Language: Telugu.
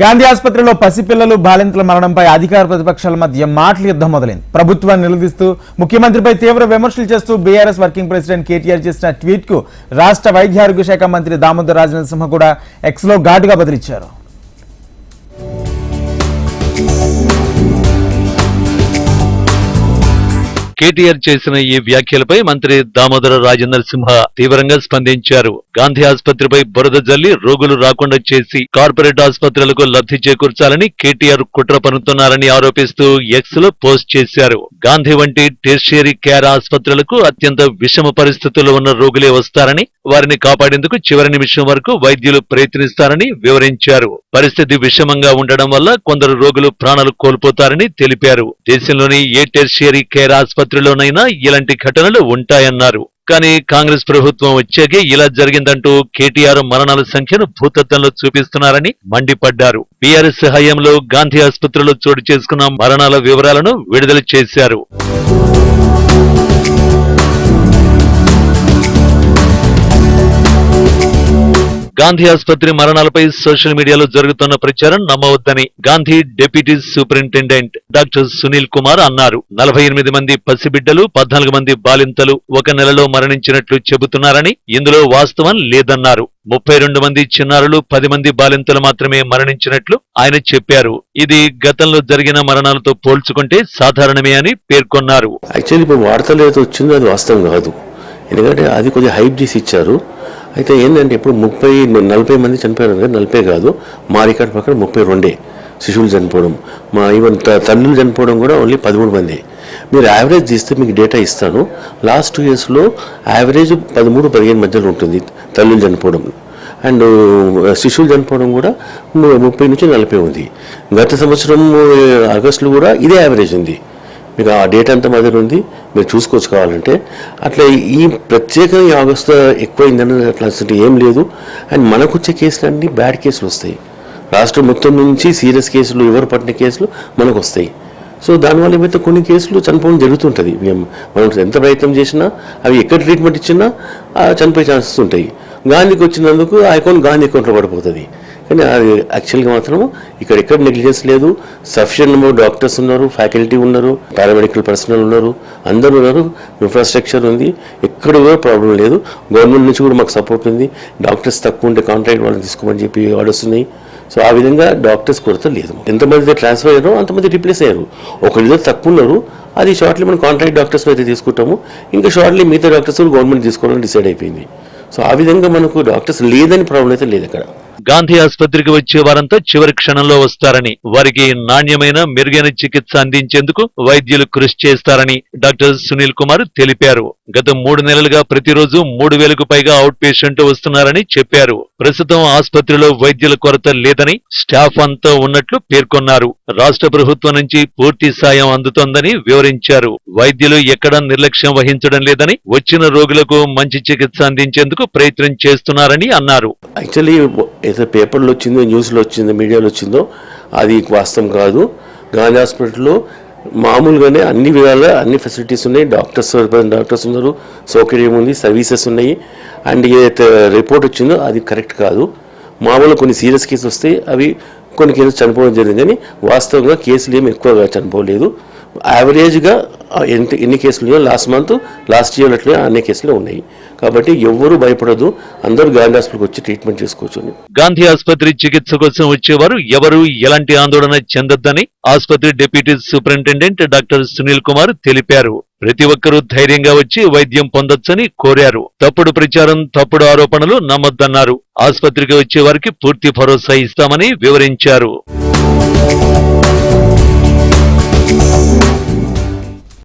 గాంధీ ఆసుపత్రిలో పసిపిల్లలు బాలింతల మరణంపై అధికార ప్రతిపక్షాల మధ్య మాటల యుద్ధం మొదలైంది. ప్రభుత్వాన్ని నిలదీస్తూ ముఖ్యమంత్రిపై తీవ్ర విమర్శలు చేస్తూ బీఆర్ఎస్ వర్కింగ్ ప్రెసిడెంట్ కేటీఆర్ చేసిన ట్వీట్కు రాష్ట్ర వైద్య ఆరోగ్య శాఖ మంత్రి దామోదర్ రాజనరసింహ కూడా ఎక్స్లో ఘాటుగా బదిలిచ్చారు. కేటీఆర్ చేసిన ఈ వ్యాఖ్యలపై మంత్రి దామోదర రాజేందర్ సింహ తీవ్రంగా స్పందించారు. గాంధీ ఆసుపత్రిపై బురద జల్లి రోగులు రాకుండా చేసి కార్పొరేట్ ఆసుపత్రులకు లబ్ధి చేకూర్చాలని కేటీఆర్ కుట్ర పనుతున్నారని ఆరోపిస్తూ ఎక్స్లో పోస్ట్ చేశారు. గాంధీ వంటి టెర్షియరీ కేర్ ఆసుపత్రులకు అత్యంత విషమ పరిస్థితుల్లో ఉన్న రోగులే వస్తారని వారిని కాపాడేందుకు చివరి నిమిషం వరకు వైద్యులు ప్రయత్నిస్తారని వివరించారు. పరిస్థితి విషమంగా ఉండడం వల్ల కొందరు రోగులు ప్రాణాలు కోల్పోతారని తెలిపారు. దేశంలోని ఏ టెర్షియరీ కేర్ ఆసుపత్రిలోనైనా ఇలాంటి ఘటనలు ఉంటాయన్నారు. కానీ కాంగ్రెస్ ప్రభుత్వం వచ్చాకే ఇలా జరిగిందంటూ కేటీఆర్ మరణాల సంఖ్యను భూతత్వంలో చూపిస్తున్నారని మండిపడ్డారు. బీఆర్ఎస్ హయాంలో గాంధీ ఆసుపత్రిలో చోటు చేసుకున్న మరణాల వివరాలను విడుదల చేశారు. గాంధీ ఆసుపత్రి మరణాలపై సోషల్ మీడియాలో జరుగుతున్న ప్రచారం నమ్మవద్దని Gandhi deputy superintendent doctor Sunil Kumar అన్నారు. నలభై ఎనిమిది మంది పసిబిడ్డలు పద్నాలుగు మంది బాలింతలు ఒక నెలలో మరణించినట్లు చెబుతున్నారని ఇందులో వాస్తవం లేదన్నారు. ముప్పై రెండు మంది చిన్నారులు పది మంది బాలింతలు మాత్రమే మరణించినట్లు ఆయన చెప్పారు. ఇది గతంలో జరిగిన మరణాలతో పోల్చుకుంటే సాధారణమే అని పేర్కొన్నారు. యాక్చువల్లీ ఇప్పుడు వార్తలు ఏదో వచ్చిందో అది వాస్తవం కాదు. ఎందుకంటే అది కొద్దిగా హైప్ చేసి ఇచ్చారు. అయితే ఏంటంటే ఇప్పుడు ముప్పై నలభై మంది చనిపోయారు కదా నలభై కాదు. మా రికార్డ్ ప్రకారం ముప్పై రెండే శిశువులు చనిపోవడం. మా ఈవెన్ తల్లులు చనిపోవడం కూడా ఓన్లీ పదమూడు మంది. మీరు యావరేజ్ తీస్తే మీకు డేటా ఇస్తాను. లాస్ట్ టూ ఇయర్స్లో యావరేజ్ పదమూడు పదిహేను మధ్యలో ఉంటుంది తల్లులు చనిపోవడం. అండ్ శిశువులు చనిపోవడం కూడా ముప్పై నుంచి నలభై ఉంది. గత సంవత్సరం ఆగస్టులో కూడా ఇదే యావరేజ్ ఉంది. మీకు ఆ డేట్ అంతా మా దగ్గర ఉంది మీరు చూసుకోవచ్చు కావాలంటే. అట్లా ఈ ప్రత్యేకంగా ఈ ఆగస్టు ఎక్కువైందని అట్లా అసలు ఏం లేదు. అండ్ మనకు వచ్చే కేసులన్నీ బ్యాడ్ కేసులు వస్తాయి. రాష్ట్రం మొత్తం నుంచి సీరియస్ కేసులు ఎవరు పట్టిన కేసులు మనకు వస్తాయి సో దానివల్ల ఏమైతే కొన్ని కేసులు చనిపోవడం జరుగుతుంటుంది. మేము మనం ఎంత ప్రయత్నం చేసినా అవి ఎక్కడ ట్రీట్మెంట్ ఇచ్చినా చనిపోయే ఛాన్సెస్ ఉంటాయి. గాంధీకి వచ్చినందుకు ఆ అకౌంట్ గాంధీ అకౌంట్లో పడిపోతుంది. కానీ అది యాక్చువల్గా మాత్రం ఇక్కడ ఎక్కడ నెగ్లిజెన్స్ లేదు. సఫిషియెంట్ నెంబర్ డాక్టర్స్ ఉన్నారు ఫ్యాకల్టీ ఉన్నారు పారామెడికల్ పర్సనల్ ఉన్నారు అందరూ ఉన్నారు. ఇన్ఫ్రాస్ట్రక్చర్ ఉంది. ఎక్కడ కూడా ప్రాబ్లం లేదు. గవర్నమెంట్ నుంచి కూడా మాకు సపోర్ట్ ఉంది. డాక్టర్స్ తక్కువ ఉంటే కాంట్రాక్ట్ వాళ్ళని తీసుకోమని చెప్పి ఆర్డర్స్ ఉన్నాయి. సో ఆ విధంగా డాక్టర్స్ కొరత లేదు. ఎంతమంది ట్రాన్స్ఫర్ అయ్యారో అంతమంది రిప్లేస్ అయ్యారు. ఒకరిద్దరు తక్కువ ఉన్నారు. అది షార్ట్లీ మనం కాంట్రాక్ట్ డాక్టర్స్ అయితే తీసుకుంటాము. ఇంకా షార్ట్లీ మిగతా డాక్టర్స్ గవర్నమెంట్ తీసుకోవాలని డిసైడ్ అయిపోయింది. సో ఆ విధంగా మనకు డాక్టర్స్ లేదని ప్రాబ్లం అయితే లేదు అక్కడ. గాంధీ ఆసుపత్రికి వచ్చే వారంతా చివరి క్షణంలో వస్తారని వారికి నాణ్యమైన మెరుగైన చికిత్స అందించేందుకు వైద్యులు కృషి చేస్తారని డాక్టర్ సునీల్ కుమార్ తెలిపారు. గత మూడు నెలలుగా ప్రతిరోజు మూడు వేలకు పైగా అవుట్ పేషెంట్ వస్తున్నారని చెప్పారు. ప్రస్తుతం ఆసుపత్రిలో వైద్యుల కొరత లేదని స్టాఫ్ అంతా ఉన్నట్లు పేర్కొన్నారు. రాష్ట్ర ప్రభుత్వం నుంచి పూర్తి సాయం అందుతోందని వివరించారు. వైద్యులు ఎక్కడా నిర్లక్ష్యం వహించడం లేదని వచ్చిన రోగులకు మంచి చికిత్స అందించేందుకు ప్రయత్నం చేస్తున్నారని అన్నారు. యాక్చువల్లీ ఏదో పేపర్లో వచ్చిందో న్యూస్లో వచ్చిందో మీడియాలో వచ్చిందో అది వాస్తవం కాదు. గాంధీ హాస్పిటల్లో మామూలుగానే అన్ని విధాల అన్ని ఫెసిలిటీస్ ఉన్నాయి. డాక్టర్స్ డాక్టర్స్ ఉన్నారు సౌకర్యం ఉంది సర్వీసెస్ ఉన్నాయి. అండ్ ఏదైతే రిపోర్ట్ వచ్చిందో అది కరెక్ట్ కాదు. మామూలుగా కొన్ని సీరియస్ కేసులు వస్తాయి అవి కొన్ని కేసులు చనిపోవడం జరిగింది కానీ వాస్తవంగా కేసులు ఏమి ఎక్కువగా చనిపోలేదు. యావరేజ్గా ఎన్ని ఎన్ని కేసులు ఉన్నాయో లాస్ట్ మంత్ లాస్ట్ ఇయర్ అట్లే అన్ని కేసులు ఉన్నాయి. కాబట్టి ఎవ్వరూ భయపడదు. అందరూ గాంధీ హాస్పిటల్కి వచ్చి ట్రీట్మెంట్ చేసుకోవచ్చు గాంధీ ఆసుపత్రి చికిత్స కోసం వచ్చేవారు ఎవరు ఎలాంటి ఆందోళన చెందొద్దని ఆసుపత్రి deputy superintendent doctor Sunil Kumar తెలిపారు. ప్రతి ఒక్కరూ ధైర్యంగా వచ్చి వైద్యం పొందొచ్చని కోరారు. తప్పుడు ప్రచారం తప్పుడు ఆరోపణలు నమ్మొద్దన్నారు. ఆసుపత్రికి వచ్చే వారికి పూర్తి భరోసా ఇస్తామని వివరించారు.